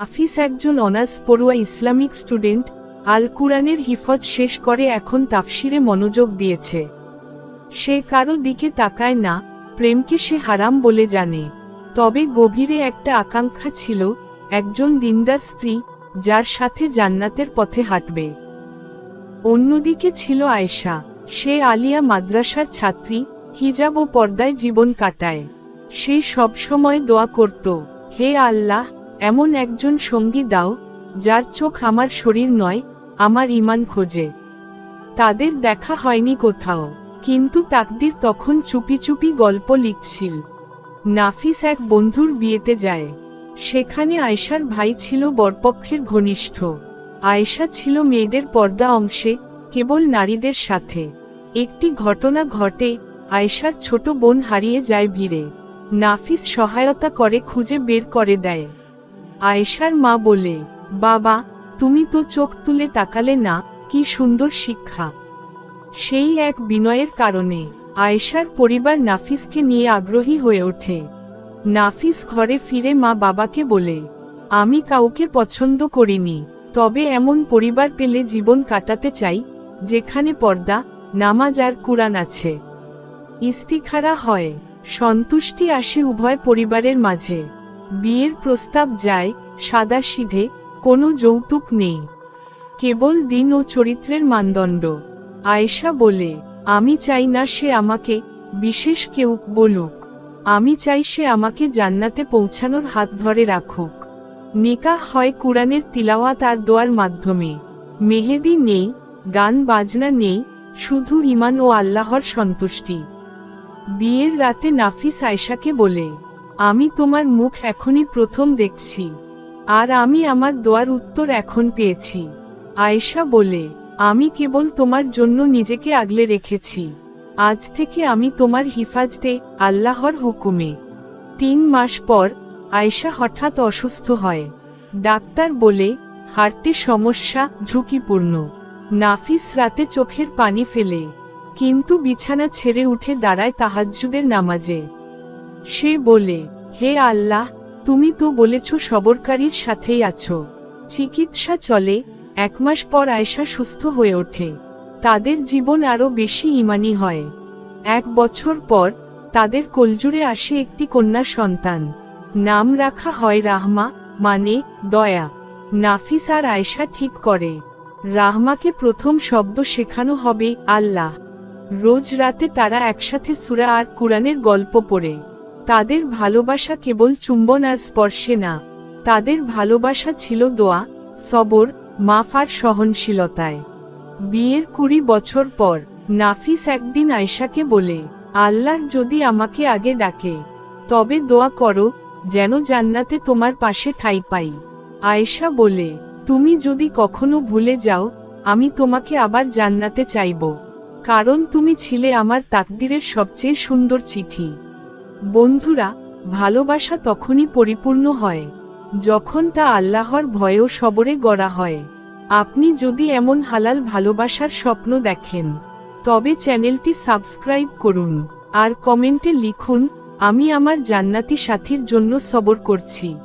Office একজন honours পড়ুয়া Islamic student, আল কুরআনের হিফজ শেষ করে এখন তাফসিরে মনোযোগ দিয়েছে। সে কারও দিকে তাকায় না, প্রেমকে সে হারাম বলে জানে। তবে গভীরে একটা আকাঙ্ক্ষা ছিল, একজন দিনদার স্ত্রী, যার সাথে জান্নাতের পথে হাঁটবে। অন্যদিকে ছিল আয়েশা, সে আলিয়া মাদ্রাসার ছাত্রী, হিজাব ও পর্দায় জীবন কাটায়। সে সবসময় দোয়া করত, হে আল্লাহ এমন একজন সঙ্গী দাও, যার চোখ আমার শরীর নয়, আমার ইমান খোঁজে। তাদের দেখা হয়নি কোথাও, কিন্তু তাকদির তখন চুপি চুপি গল্প লিখছিল। নাফিস এক বন্ধুর বিয়েতে যায়। সেখানে আয়শার ভাই ছিল বরপক্ষের ঘনিষ্ঠ। আয়েশা ছিল মেয়েদের পর্দা অংশে, কেবল নারীদের সাথে। একটি ঘটনা ঘটে, আয়েশার ছোট বোন হারিয়ে যায় ভিড়ে। নাফিস সহায়তা করে খুঁজে বের করে দেয়। আয়েশার মা বলে, বাবা, তুমি তো চোখ তুলে তাকালে না, কি সুন্দর শিক্ষা। সেই এক বিনয়ের কারণে আয়েশার পরিবার নাফিসকে নিয়ে আগ্রহী হয়ে ওঠে। নাফিস ঘরে ফিরে মা বাবাকে বলে, আমি কাউকে পছন্দ করিনি, তবে এমন পরিবার পেলে জীবন কাটাতে চাই, যেখানে পর্দা, নামাজ আর কুরআন আছে। ইস্তিখারা হয়। সন্তুষ্টি আসে উভয় পরিবারের মাঝে। বিয়ের প্রস্তাব যায় সাদা সিধে কোনো যৌতুক নেই। কেবল দিন ও চরিত্রের মানদণ্ড। আয়েশা বলে, আমি চাই না সে আমাকে, বিশেষ কেউ বলুক। আমি চাই সে আমাকে জান্নাতে পৌঁছানোর হাত ধরে রাখুক। নিকাহ হয় কুরআনের তিলাওয়াত আর দোয়ার মাধ্যমে। মেহেদি নেই, গান বাজনা নেই, শুধু ইমান ও আল্লাহর সন্তুষ্টি। বিয়ের রাতে নাফিস আয়শাকে বলে আমি তোমার মুখ এখনই প্রথম দেখছি। আর আমি আমার দোয়ার উত্তর এখন পেয়েছি। আয়েশা বলে, আমি কেবল তোমার জন্য নিজেকে আগলে রেখেছি। আজ থেকে আমি তোমার হিফাজতে, আল্লাহর হুকুমে। তিন মাস পর, আয়েশা হঠাৎ অসুস্থ হয়। ডাক্তার বলে হার্টে সমস্যা ঝুঁকিপূর্ণ। নাফিস রাতে চোখের পানি ফেলে। কিন্তু বিছানা ছেড়ে উঠে দাঁড়ায় তাহাজ্জুদের নামাজে। সে বলে, হে আল্লাহ, তুমি তো বলেছ সবরকারীর সাথেই আছো। চিকিৎসা চলে, এক মাস পর আয়সা সুস্থ হয়ে ওঠে। তাদের জীবন আরও বেশি ইমানি হয়। এক বছর পর, তাদের কলজুরে আসে একটি কন্যা সন্তান। নাম রাখা হয় রাহমা মানে দয়া। নাফিস আর আয়সা ঠিক করে। রাহমাকে প্রথম শব্দ শেখানো হবে আল্লাহ। রোজ রাতে তারা একসাথে সুরা আর কুরআনের গল্প পড়ে। তাদের ভালোবাসা কেবল চুম্বন আর স্পর্শে না। তাদের ভালোবাসা ছিল দোয়া, সবর, মাফ আর সহনশীলতায়। বিয়ের কুড়ি বছর পর নাফিস একদিন আয়শাকে বলে, আল্লাহ যদি আমাকে আগে ডাকে, তবে দোয়া করো, যেন জান্নাতে তোমার পাশে ঠাই পাই। আয়েশা বলে, তুমি যদি কখনো ভুলে যাও, আমি তোমাকে আবার জান্নাতে চাইব। কারণ তুমি ছিলে আমার তাকদিরের সবচেয়ে সুন্দর চিঠি। বন্ধুরা, ভালোবাসা তখনই পরিপূর্ণ হয়, যখন তা আল্লাহর ভয় ও সবরে গড়া হয়। আপনি যদি এমন হালাল ভালোবাসার স্বপ্ন দেখেন, তবে চ্যানেলটি সাবস্ক্রাইব করুন, আর কমেন্টে লিখুন, আমি আমার জান্নাতি সাথীর জন্য সবর করছি।